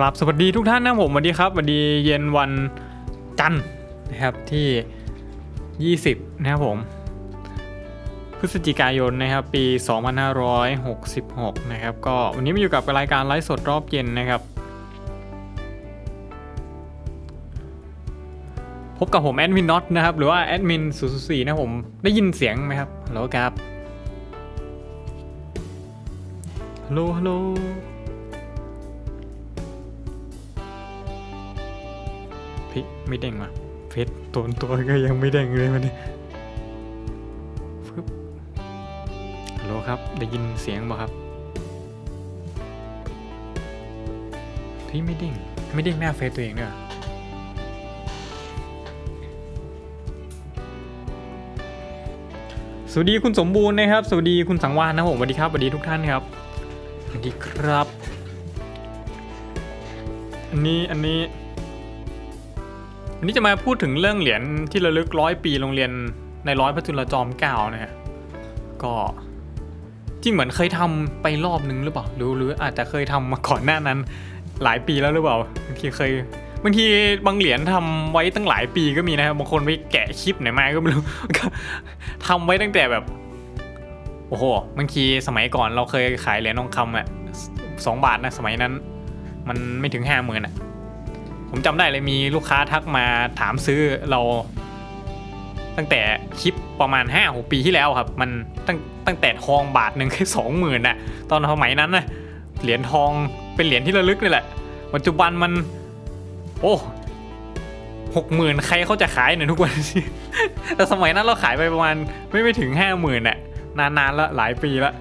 กลับสวัสดีทุกท่านนะผมสวัสดีครับสวัสดีเย็นวันจันทร์นะครับที่ 20 นะครับผม พฤศจิกายนนะครับปี 2566 นะครับ ก็วันนี้มาอยู่กับรายการไลฟ์สดรอบเย็นนะครับ พบกับผมแอดมินน็อตนะครับ หรือว่าแอดมิน004นะครับผม ได้ยินเสียงไหมครับฮัลโหลครับฮัลโหลฮัลโหล ไม่เด้งว่ะเฟซตัวตัวก็ยังไม่เด้งเลยมันนี่ฟึบฮัลโหลครับ ได้ยินเสียงบ่ครับพี่ไม่เด้งไม่เด้งหน้าเฟซตัวเองด้วยสวัสดีคุณสมบูรณ์นะครับ สวัสดีคุณสังวานนะผมสวัสดีครับสวัสดีทุกท่านครับสวัสดีครับ อันนี้อันนี้ วันนี้จะมาพูดถึงเรื่องเหรียญที่ระลึกร้อยปีโรงเรียนในร้อยพระจุลจอมเกล้านะฮะก็จริงเหมือนเคยทำไปรอบนึงหรือเปล่าหรือหรืออาจจะเคยทำมาก่อนหน้านั้น หลายปีแล้วหรือเปล่าบางทีเคยบางทีบางเหรียญทำไว้ตั้งหลายปีก็มีนะครับบางคนไปแกะคลิปไหนมาก็ไม่รู้ทำไว้ตั้งแต่แบบโอ้โหบางทีสมัยก่อนเราเคยขายเหรียญทองคำอะสองบาทนะสมัยนั้น มันไม่ถึงห้าหมื่นอะ ผมจำได้เลยมีลูกค้าทักมาถามซื้อเรา ตั้งแต่คลิปประมาณ5้าหปีที่แล้วครับ มันตั้งตั้งแต่ทองบาทหนึ่งแค่สองหมื่นน่ะตอนสมัยนั้นนะเหรียญทองเป็นเหรียญที่ระลึกนี่แหละ ปัจจุบันมัน โอ้หกหมื่นใครเขาจะขายเนี่ยทุกวันแต่สมัยนั้นเราขายไปประมาณไม่ไม่ถึงห้าหมื่นน่ะนานๆแล้วหลายปีแล้ว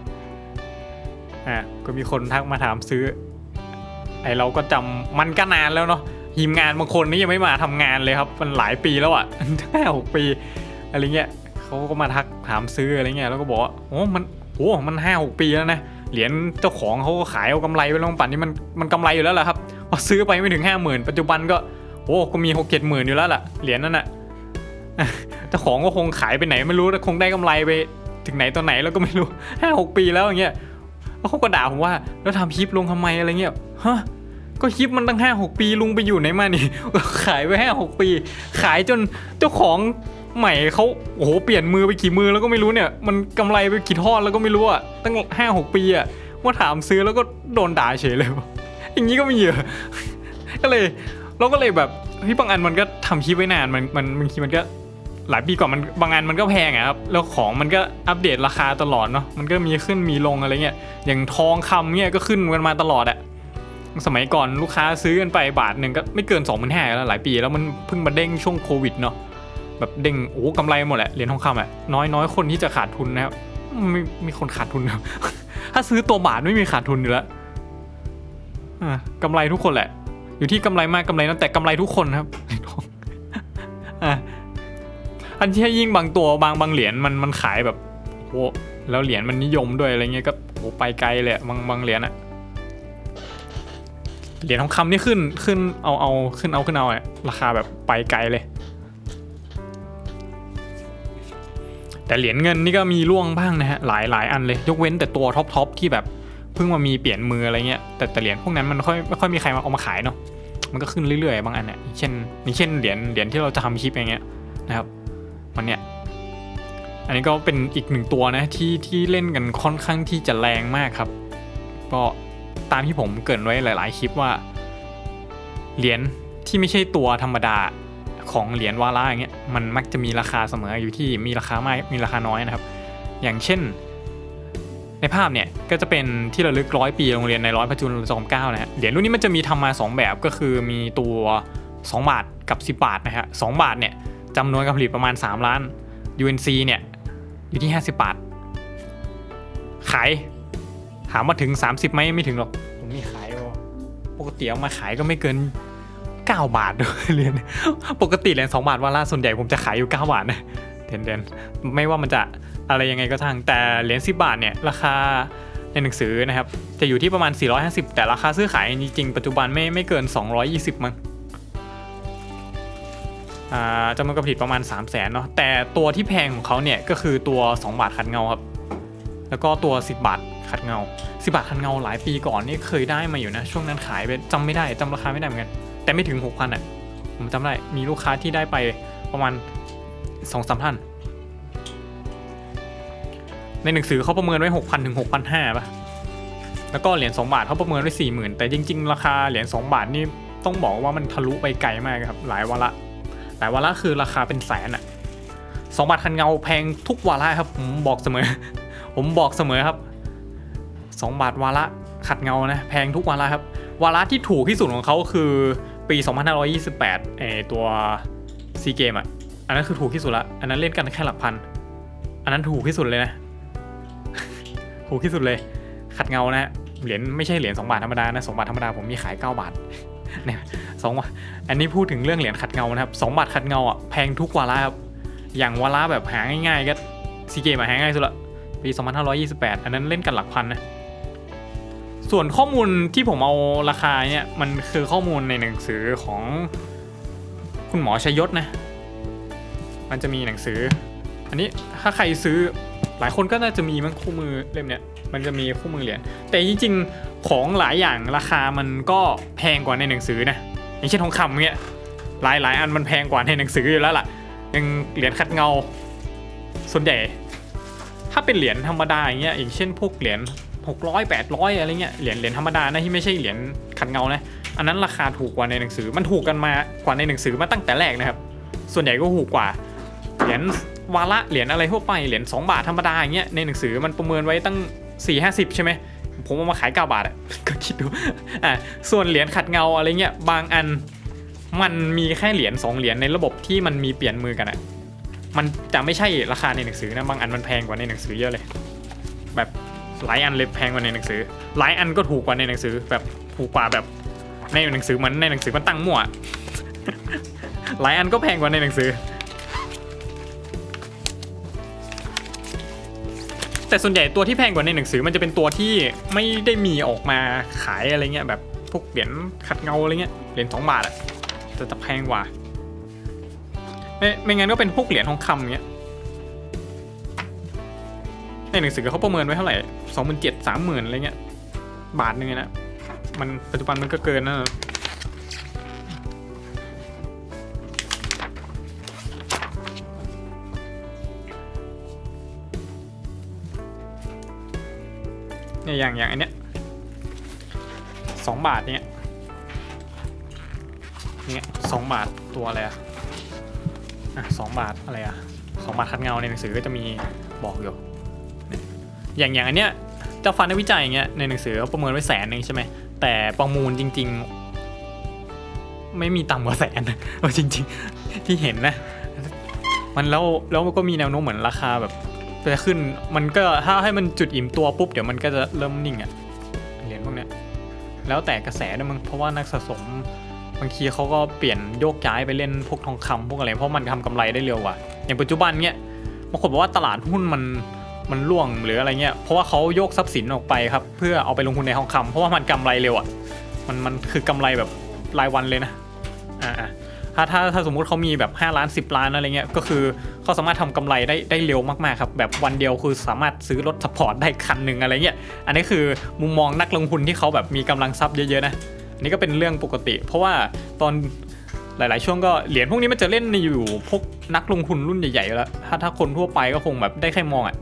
อะก็มีคนทักมาถามซื้อ ไอเราก็จำมันก็นานแล้วเนาะ ทีมงานบางคนนี่ยังไม่มาทำงานเลยครับ มันหลายปีแล้วอะ่ะห้าหกปีอะไรเงี้ยเขาก็มาทักถามซื้ออะไรเงี้ยแล้วก็บอกว่าโอ้มันโอ้มันห้าหกปีแล้วนะเหรียญเจ้าของเขาก็ขายเอากำไรไปแล้วป่นนี้มันมันกำไรอยู่แล้วแหละครับพอซื้อไปไม่ถึงห้าหมื่นปัจจุบันก็โอ้ก็มีหกเจ็ดหมื่นอยู่แล้วล่ะเหรียญนั่นน่ะเจ้าของก็คงขายไปไหนไม่รู้แต่คงได้กำไรไปถึงไหนตอนไหนแล้วก็ไม่รู้ห้าหกปีแล้วอย่างเงี้ยแล้วเขาก็ด่าผมว่า แล้วทำคลิปลงทำไมอะไรเงี้ยฮะ ก็คลิปมันตั้งห้าหกปีลุงไปอยู่ไหนมานี่ ขายไปห้าหกปี ขายจนเจ้าของใหม่เขาโอ้โหเปลี่ยนมือไปกี่มือแล้วก็ไม่รู้เนี่ย มันกำไรไปกี่ทอดแล้วก็ไม่รู้อะตั้งห้าหกปีอะว่าถามซื้อแล้วก็โดนด่าเฉยเลยอย่างนี้ก็มีเหรอก็เลยเราก็เลยแบบพี่บางอันมันก็ทำคลิปไว้นานมันมันบางทีมันก็หลายปีก่อนมันบางอันมันก็แพงอะครับแล้วของมันก็อัปเดตราคาตลอดเนาะมันก็มีขึ้นมีลงอะไรเงี้ยอย่างทองคำเนี่ยก็ขึ้นกันมาตลอดอะ สมัยก่อนลูกค้าซื้อกันไปบาทหนึ่งก็ไม่เกิน2องพันห้าแล้วหลายปี แล้วมันเพิ่งมาเด้งช่วงโควิดเนาะแบบเด้งโอ้กำไรหมดแหละเหรียญทองคำอะน้อยน้อยคนที่จะขาดทุนนะครับไม่มีคนขาดทุนครับถ้าซื้อตัวบาทไม่มีขาดทุนอยู่แล้วอ่ากำไรทุกคนแหละ อยู่ที่กำไรมากกำไรน้อยแต่กำไรทุกคนครับอะอันที่ยิ่งบางตัวบางบางเหรียญมันมันขายแบบโอ้แล้วเหรียญมันนิยมด้วยอะไรเงี้ยก็โอ้ไปไกลเลยบางบางเหรียญอะ เหรียญทองคำนี่ขึ้นขึ้นเอาเอาขึ้นเอาขึ้นเอาอะราคาแบบไปไกลเลย แต่เหรียญเงินนี่ก็มีร่วงบ้างนะฮะหลายหลายอันเลยยกเว้นแต่ตัวท็อปทอปที่แบบเพิ่งมามีเปลี่ยนมืออะไรเงี้ยแต่แต่เหรียญพวกนั้นมันค่อยไม่ค่อยมีใครมาเอามาขายเนาะมันก็ขึ้นเรื่อยๆบางอันเนี่ยอย่เช่นอย่เช่นเหรียญเหรียญที่เราจะทำคลิปอย่างเงี้ยนะครับมันเนี่ยอันนี้ก็เป็นอีกหนึ่งตัวนะที่ที่เล่นกันค่อนข้างที่จะแรงมากครับ ก็ ตามที่ผมเกินไว้หลาย ๆ คลิปว่า เหรียญที่ไม่ใช่ตัวธรรมดาของเหรียญวาระอย่างเงี้ยมันมักจะมีราคาเสมออยู่ที่มีราคามากมีราคาน้อยนะครับ อย่างเช่น ในภาพเนี่ยก็จะเป็นที่ระลึกร้อยปีโรงเรียนในร้อยพระจุลจอมเกล้านะฮะเหรียญรุ่นนี้มันจะมีทำมา 2 แบบก็คือมีตัว 2 บาทกับ 10 บาทนะฮะสบาทเนี่ยจำนวนการผลิตประมาณ 3 ล้าน UNC เนี่ยอยู่ที่ 50 บาท ขาย ถามว่าถึง 30ไหมไม่ถึงหรอกผมมีขายวะปกติเอามาขายก็ไม่เกิน 9 บาทด้วยเหรียญปกติเหรียญ2บาทวันละส่วนใหญ่ผมจะขายอยู่ 9 บาทนะเดนเดนไม่ว่ามันจะอะไรยังไงก็ช่างแต่เหรียญ10 บาทเนี่ยราคาในหนังสือนะครับ จะอยู่ที่ประมาณ 450 แต่ราคาซื้อขายจริงๆ ปัจจุบันไม่ไม่เกิน 220 มั้งอ่าจำนวนการผลิตประมาณ 3 0 0แสนเนาะแต่ตัวที่แพงของเขาเนี่ยก็คือตัว 2 บาทขัดเงาครับ แล้วก็ตัว 10 บาท ขัดเงาสิบาทขัดเงาหลายปีก่อนนี่เคยได้มาอยู่นะ ช่วงนั้นขายไปจำไม่ได้จำราคาไม่ได้เหมือนกัน แต่ไม่ถึงหกพันอะผมจำได้มีลูกค้าที่ได้ไปประมาณสองสามท่าน ในหนังสือเขาประเมินไว้หกพันถึงหกพันห้าป่ะแล้วก็เหรียญ2บาทเขาประเมินไว้สี่หมื่นแต่จริง ๆ ราคาเหรียญ2บาทนี่ต้องบอกว่ามันทะลุไปไกลมากครับ หลายวาระหลายวาระคือราคาเป็นแสนอะสองบาทคันเงาแพงทุกวาระครับ ผมบอกเสมอ ผมบอกเสมอครับ สองบาทวาระขัดเงานะแพงทุกวาระครับ วาระที่ถูกที่สุดของเขาคือปี 2528ไอตัวซีเกมอะอันนั้นคือถูกที่สุดละอันนั้นเล่นกันแค่หลักพัน อันนั้นถูกที่สุดเลยนะ ถูกที่สุดเลย ขัดเงานะเหรียญไม่ใช่เหรียญ2บาทธรรมดานะ2บาทธรรมดาผมมีขาย 9 บาทเนี่ยสองบาทอันนี้พูดถึงเรื่องเหรียญขัดเงานะครับ2บาทขัดเงาอะแพงทุกวาระครับอย่างวาระแบบหาง่ายๆก็ซีเกมหาง่ายสุดละปี 2528 อันนั้นเล่นกันหลักพันนะ ส่วนข้อมูลที่ผมเอาราคาเนี่ยมันคือข้อมูลในหนังสือของคุณหมอชยศนะ มันจะมีหนังสือ อันนี้ถ้าใครซื้อหลายคนก็น่าจะมีมั้งคู่มือเล่มเนี้ยมันจะมีคู่มือเหรียญแต่จริงๆของหลายอย่างราคามันก็แพงกว่าในหนังสือนะอย่างเช่นทองคำเงี้ยหลายหลายอันมันแพงกว่าในหนังสืออยู่แล้วล่ะย่างเหรียญขัดเงา ส่วนใหญ่ ถ้าเป็นเหรียญธรรมดาอย่างเงี้ยอย่างเช่นพวกเหรียญ 600 800 อะไรเงี้ยเหรียญเหรียญธรรมดานะที่ไม่ใช่เหรียญขัดเงานะอันนั้นราคาถูกกว่าในหนังสือมันถูกกันมากว่าในหนังสือมาตั้งแต่แรกนะครับส่วนใหญ่ก็ถูกกว่าเหรียญวาระเหรียญอะไรทั่วไปเหรียญ2บาทธรรมดาอย่างเงี้ยในหนังสือมันประเมินไว้ตั้ง 4 50 ใช่ไหมผมเอามาขาย 9 บาทอะก็คิดดูอะส่วนเหรียญขัดเงาอะไรเงี้ยบางอันมันมีแค่เหรียญ2เหรียญในระบบที่มันมีเปลี่ยนมือกันอะมันจะไม่ใช่ราคาในหนังสือนะบางอันมันแพงกว่าในหนังสือเยอะเลย แบบ หลายอันเลยแพงกว่าในหนังสือ หลายอันก็ถูกกว่าในหนังสือ แบบถูกกว่าแบบในหนังสือมันในหนังสือมันตั้งมั่ว หลายอันก็แพงกว่าในหนังสือ แต่ส่วนใหญ่ตัวที่แพงกว่าในหนังสือมันจะเป็นตัวที่ไม่ได้มีออกมาขายอะไรเงี้ยแบบพวกเหรียญขัดเงาอะไรเงี้ยเหรียญสองบาทอะจะจะแพงกว่าไม่ไม่งั้นก็เป็นพวกเหรียญทองคำเงี้ย หนังสือเขาประเมินไว้เท่าไหร่สองหมื่นเจ็ดสามหมื่นอะไรเงี้ย บาทหนึ่งนะมันปัจจุบันมันก็เกินนะเนี่ยอย่างอย่างอันเนี้ยสองบาทเนี่ยเนี่ยสองบาทตัวอะไรอะอะสองบาทอะไรอะสองบาทคัดเงาในหนังสือก็จะมีบอกอยู่ อย่างอย่างอันเนี้ยเจ้าฟันนักวิจัยอย่างเงี้ยในหนังสือเขาประเมินไว้แสนหนึ่งใช่ไหมแต่ประมูลจริง ๆ ไม่มีต่ำกว่าแสนเอาจริง ๆ ที่เห็นนะ มันแล้วแล้วมันก็มีแนวโน้มเหมือนราคาแบบจะขึ้นมันก็ถ้าให้มันจุดอิ่มตัวปุ๊บเดี๋ยวมันก็จะเริ่มนิ่งอะเหรียญพวกเนี้ยแล้วแต่กระแสด้วยมึงเพราะว่านักสะสมบางทีเขาก็เปลี่ยนโยกย้ายไปเล่นพวกทองคำพวกอะไรเพราะมันทำกำไรได้เร็วกว่าอย่างปัจจุบันเนี้ยบางคนบอกว่าตลาดหุ้นมัน มันร่วงหรืออะไรเงี้ยเพราะว่าเขาโยกทรัพย์สินออกไปครับ เพื่อเอาไปลงทุนในทองคำเพราะว่ามันกำไรเร็วอะมันมันคือกำไรแบบรายวันเลยนะอ่าถ้าถ้าถ้าสมมุติเขามีแบบ 5 ล้าน 10 ล้านอะไรเงี้ยก็คือเขาสามารถทำกำไรได้ได้เร็วมากๆครับ แบบวันเดียวคือสามารถซื้อรถสปอร์ตได้คันหนึ่งอะไรเงี้ยอันนี้คือมุมมองนักลงทุนที่เขาแบบมีกำลังทรัพย์เยอะๆนะอันนี้ก็เป็นเรื่องปกติ เพราะว่าตอนหลาย ๆ ช่วงก็เหรียญพวกนี้มันจะเล่นในอยู่พวกนักลงทุนรุ่นใหญ่ๆแล้วถ้าถ้าคนทั่วไปก็คงแบบได้แค่มองอะ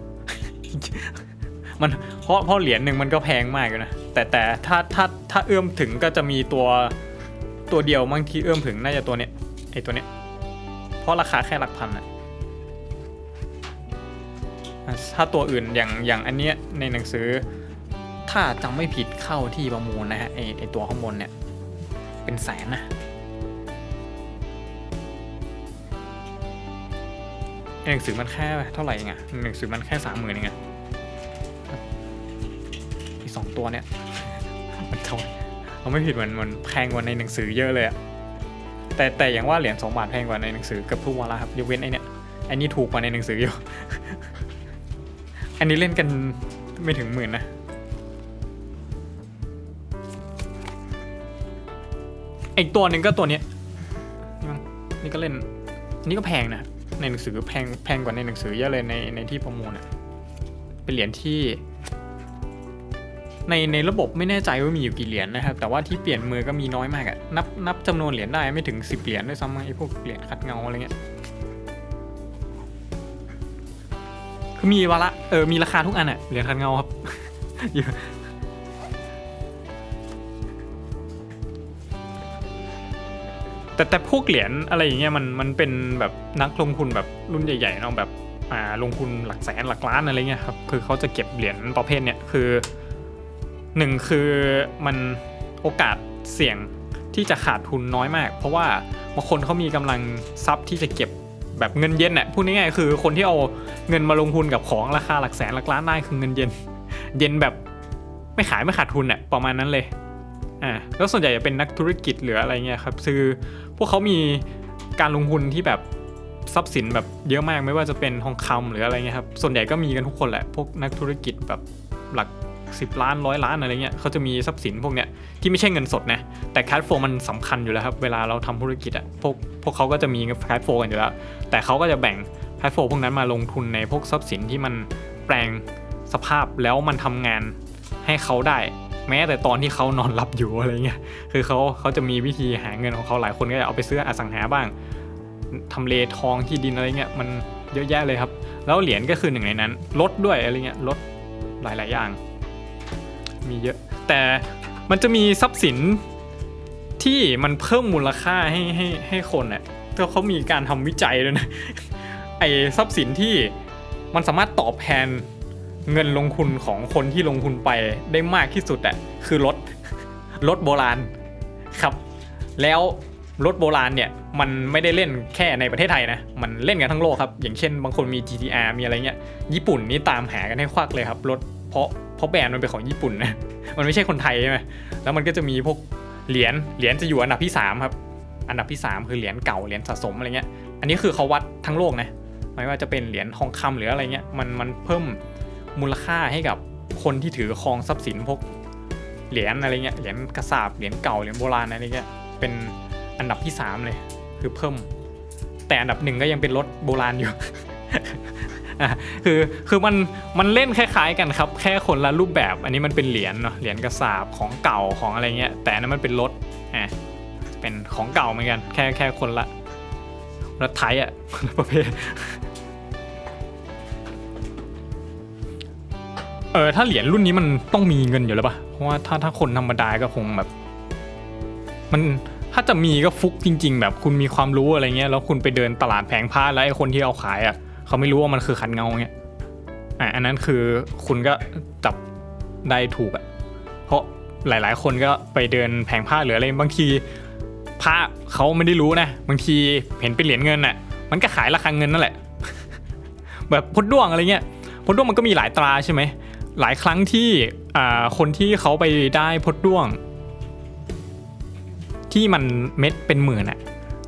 มันเพราะเพราะเหรียญหนึ่งมันก็แพงมากอยู่นะ แต่แต่ถ้าถ้าถ้าเอื้อมถึงก็จะมีตัวตัวเดียวบางทีเอื้อมถึงน่าจะตัวเนี้ยไอตัวเนี้ยเพราะราคาแค่หลักพันอะถ้าตัวอื่นอย่างอย่างอันเนี้ยในหนังสือ ถ้าจำไม่ผิดเข้าที่ประมูลนะฮะไอไอตัวข้างบนเนี่ยเป็นแสนนะหนังสือมันแค่เท่าไหร่เองอะหนังสือมันแค่สามหมื่นเองอะอีกสอง ตัวเนี่ยมันเท่าเราไม่ผิดเหมือนมันแพงกว่าในหนังสือเยอะเลยอะแต่แต่อย่างว่าเหรียญสองบาทแพงกว่าในหนังสือเกับทุกวันละครับยกเว้นไอเนี้ยอันนี้ถูกกว่าในหนังสืออยู่อันนี้เล่นกันไม่ถึงหมื่นนะอีกตัวหนึ่งก็ตัวเนี้ยนี่ก็เล่นนนี้ก็แพงนะในหนังสือแพงแพงกว่าในหนังสือเยอะเลยในในที่ประมูลอะเป็นเหรียญที่ ในในระบบไม่แน่ใจว่ามีอยู่กี่เหรียญนะครับ แต่ว่าที่เปลี่ยนมือก็มีน้อยมากอะนับนับจำนวนเหรียญได้ไม่ถึง 10 เหรียญด้วยซ้ำไอ้พวกเหรียญขัดเงาอะไรเงี้ยคือมีวาระเออมีราคาทุกอันอะเหรียญขัดเงาครับแต่แต่พวกเหรียญอะไรอย่างเงี้ยมันมันเป็นแบบนักลงทุนแบบรุ่นใหญ่ๆเนาะแบบอ่าลงทุนหลักแสนหลักล้านอะไรเงี้ยครับคือเขาจะเก็บเหรียญประเภทเนี้ยคือ หนึ่งคือมันโอกาสเสี่ยงที่จะขาดทุนน้อยมาก เพราะว่าบางคนเขามีกำลังทรัพย์ที่จะเก็บแบบเงินเย็นน่ะพูดง่ายๆคือคนที่เอาเงินมาลงทุนกับของราคาหลักแสนหลักล้านได้คือเงินเย็น เย็นแบบไม่ขายไม่ขาดทุนน่ะประมาณนั้นเลยอ่าแล้วส่วนใหญ่จะเป็นนักธุรกิจหรืออะไรเงี้ยครับคือพวกเขามีการลงทุนที่แบบทรัพย์สินแบบเยอะมากไม่ว่าจะเป็นทองคำหรืออะไรเงี้ยครับส่วนใหญ่ก็มีกันทุกคนแหละพวกนักธุรกิจแบบหลัก 10 ล้านร้อยล้านอะไรเงี้ยเขาจะมีทรัพย์สินพวกเนี้ยที่ไม่ใช่เงินสดนะแต่แค s โฟมันสำคัญอยู่แล้วครับเวลาเราทำธุรกิจอะพวกพวกเขาก็จะมีแค s โฟกันอยู่แล้ว แต่เขาก็จะแบ่งแค s โฟพวกนั้นมาลงทุนในพวกทรัพย์สินที่มันแปลงสภาพแล้วมันทำงานให้เขาได้ แม้แต่ตอนที่เขานอนหลับอยู่อะไรเงี้ยคือเขาเขาจะมีวิธีหาเงินของเขาหลายคนก็จะเอาไปซื้ออสังหาบ้างทำเลทองที่ดินอะไรเงี้ยมันเยอะแยะเลยครับ แล้วเหรียญก็คือหนึ่งในนั้นรถด้วยอะไรเงี้ยรถหลาย ๆ อย่าง มีเยอะ แต่มันจะมีทรัพย์สินที่มันเพิ่มมูลค่าให้ให้ให้คนเนี่ยก็เขามีการทำวิจัยด้วยนะไอ้ทรัพย์สินที่มันสามารถตอบแทนเงินลงทุนของคนที่ลงทุนไปได้มากที่สุดอะคือรถรถโบราณครับ แล้วรถโบราณเนี่ยมันไม่ได้เล่นแค่ในประเทศไทยนะ มันเล่นกันทั้งโลกครับ อย่างเช่นบางคนมี GTR มีอะไรเงี้ย ญี่ปุ่นนี่ตามหากันให้ควักเลยครับ รถ เพราะเพราะแบรนด์มันเป็นของญี่ปุ่นนะมันไม่ใช่คนไทยใช่ไหมแล้วมันก็จะมีพวกเหรียญเหรียญจะอยู่อันดับที่3ครับอันดับที่ 3 คือเหรียญเก่าเหรียญสะสมอะไรเงี้ย อันนี้คือเขาวัดทั้งโลกนะไม่ว่าจะเป็นเหรียญทองคำหรืออะไรเงี้ยมันมันเพิ่มมูลค่าให้กับคนที่ถือครองทรัพย์สินพวกเหรียญอะไรเงี้ยเหรียญกระสาบเหรียญเก่าเหรียญโบราณอะไรเงี้ยเป็นอันดับที่ 3 เลย คือเพิ่ม แต่อันดับหนึ่งก็ยังเป็นรถโบราณอยู่ อะคือคือมันมันเล่นคล้ายๆกันครับ แค่คนละรูปแบบอันนี้มันเป็นเหรียญเนาะเหรียญกระสาบของเก่าของอะไรเงี้ยแต่นั้นมันเป็นรถอะเป็นของเก่าเหมือนกัน แค่แค่คนละรถไทยอะประเภทเออถ้าเหรียญรุ่นนี้มันต้องมีเงินอยู่แล้วปะเพราะว่าถ้าถ้าคนธรรมดาก็คงแบบ มันถ้าจะมีก็ฟุกจริง ๆ แบบคุณมีความรู้อะไรเงี้ยแล้วคุณไปเดินตลาดแผงผ้าแล้วไอ้คนที่เอาขายอะ เขาไม่รู้ว่ามันคือขันเงาเงี้ยอะอันนั้นคือคุณก็จับได้ถูกอะเพราะหลาย ๆ คนก็ไปเดินแผงผ้าหรืออะไรบางทีพระเขาไม่ได้รู้นะบางทีเห็นเป็นเหรียญเงินอะมันก็ขายราคาเงินนั่นแหละ แบบพดด้วงอะไรเงี้ยพดด้วงมันก็มีหลายตราใช่ไหมหลายครั้งที่อ่าคนที่เขาไปได้พดด้วง ที่มันเม็ดเป็นหมื่นอะ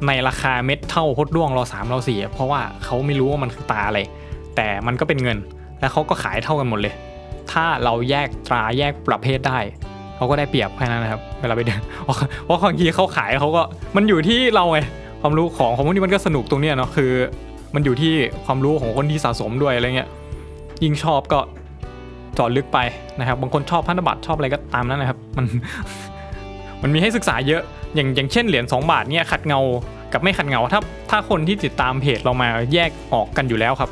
ในราคาเม็ดเท่าพดด้วงรอสามรอสี่เพราะว่าเขาไม่รู้ว่ามันคือตราอะไร แต่มันก็เป็นเงิน แล้วเขาก็ขายเท่ากันหมดเลย ถ้าเราแยกตราแยกประเภทได้เขาก็ได้เปรียบแค่นั้นนะครับ เวลาไปเดินเพราะเพราะบางทีเขาขายเขาก็มันอยู่ที่เราไงความรู้ของของพวกนี้มันก็สนุกตรงเนี้ยเนาะคือ มันอยู่ที่ความรู้ของคนที่สะสมด้วยอะไรเงี้ยยิ่งชอบก็จาะลึกไปนะครับ บางคนชอบพันธบัตรชอบอะไรก็ตามนั้นนะครับ มันมันมีให้ศึกษาเยอะ อย่างอย่างเช่นเหรียญ2บาทเนี่ยขัดเงากับไม่ขัดเงาถ้าถ้าคนที่ติดตามเพจเรามาแยกออกกันอยู่แล้วครับ